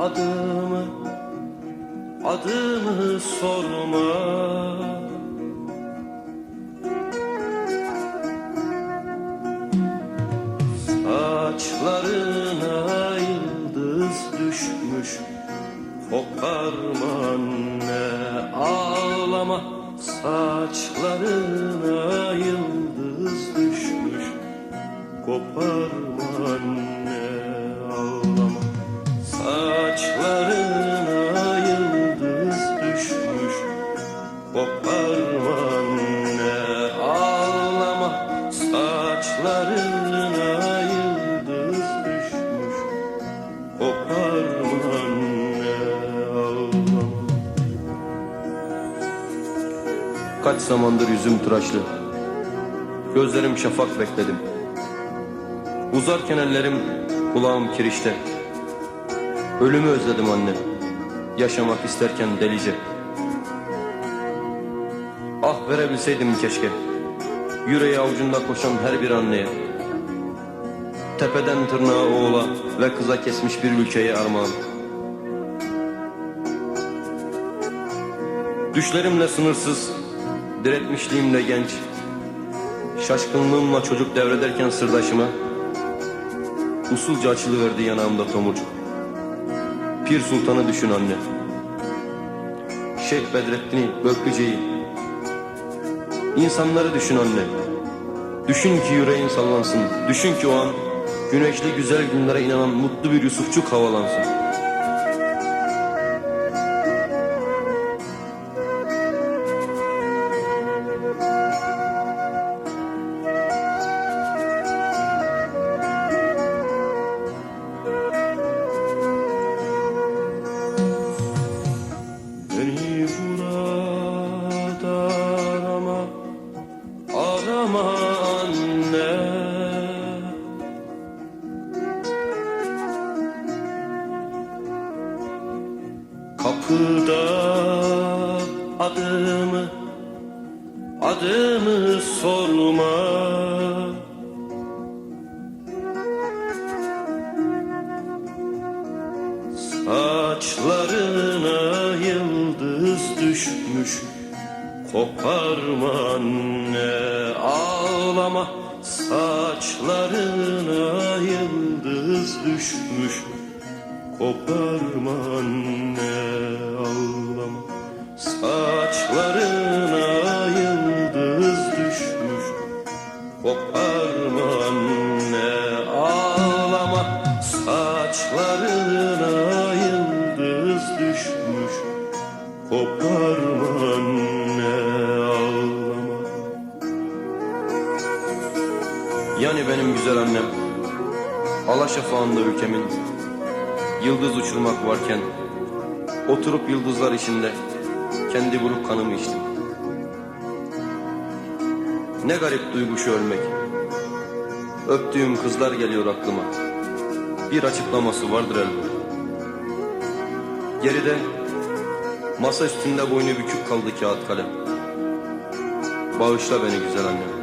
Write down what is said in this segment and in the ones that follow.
adımı adımı sorma. Saçlarına yıldız düşmüş Koparma anne ağlama. Saçlarına yıldız düşmüş Koparma anne Koparma anne ağlama Saçlarına yıldız düşmüş. Koparma anne ağlama. Kaç zamandır yüzüm tıraşlı. Gözlerim şafak bekledim. Uzarken ellerim kulağım kirişte. Ölümü özledim anne Yaşamak isterken delice Verebilseydim keşke. Yüreği avucunda koşan her bir anneye. Tepeden tırnağa oğula ve kıza kesmiş bir ülkeye armağan. Düşlerimle sınırsız, diretmişliğimle genç Şaşkınlığımla çocuk devrederken sırdaşıma Usulca açılıverdi yanağımda tomurcuk. Pir Sultan'ı düşün anne. Şeyh Bedrettin'i, Böklüce'yi İnsanları düşün anne. Düşün ki yüreğin sallansın. Düşün ki o an Güneşli güzel günlere inanan mutlu bir Yusufçuk havalansın Kapıda adımı Adımı sorma. Saçlarına yıldız düşmüş Koparma anne ağlama. Saçlarına yıldız düşmüş Koparma anne ağlama. Saçlarına yıldız düşmüş. Koparma anne ağlama. Saçlarına yıldız düşmüş. Koparma anne ağlama. Yani benim güzel annem Alaşafağında ülkemin Yıldız uçurmak varken Oturup yıldızlar içinde Kendi buruk kanımı içtim. Ne garip duygu şu ölmek. Öptüğüm kızlar geliyor aklıma. Bir açıklaması vardır elbet Geride Masa üstünde boynu bükük kaldı kağıt kalem. Bağışla beni güzel annem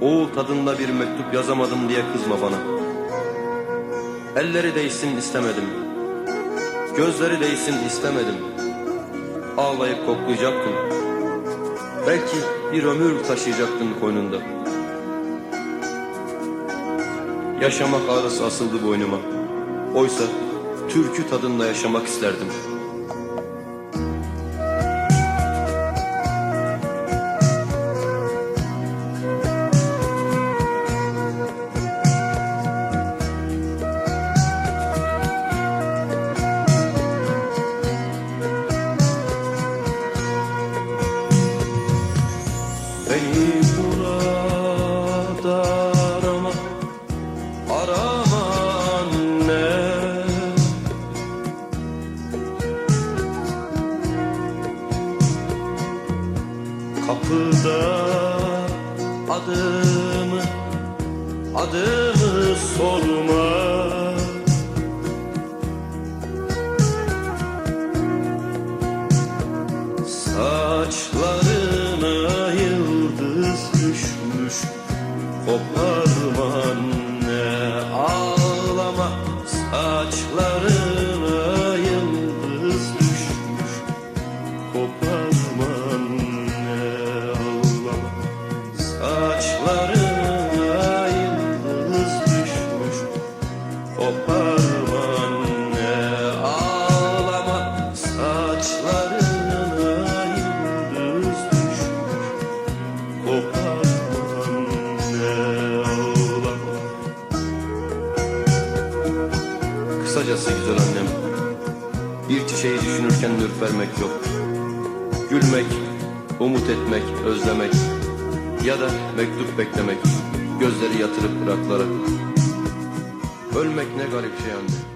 Oğul tadında bir mektup yazamadım diye kızma bana Elleri değsin istemedim. Gözleri değsin istemedim. Ağlayıp koklayacaktın Belki bir ömür taşıyacaktın koynunda. Yaşamak ağrısı asıldı boynuma. Oysa türkü tadında yaşamak isterdim burada arama Arama anne. Kapıda adımı Adımı sorma düşünürken ürpermek yok. Gülmek, umut etmek, özlemek ya da mektup beklemek, gözleri yatırıp bıraklara. Ölmek ne garip şey anne.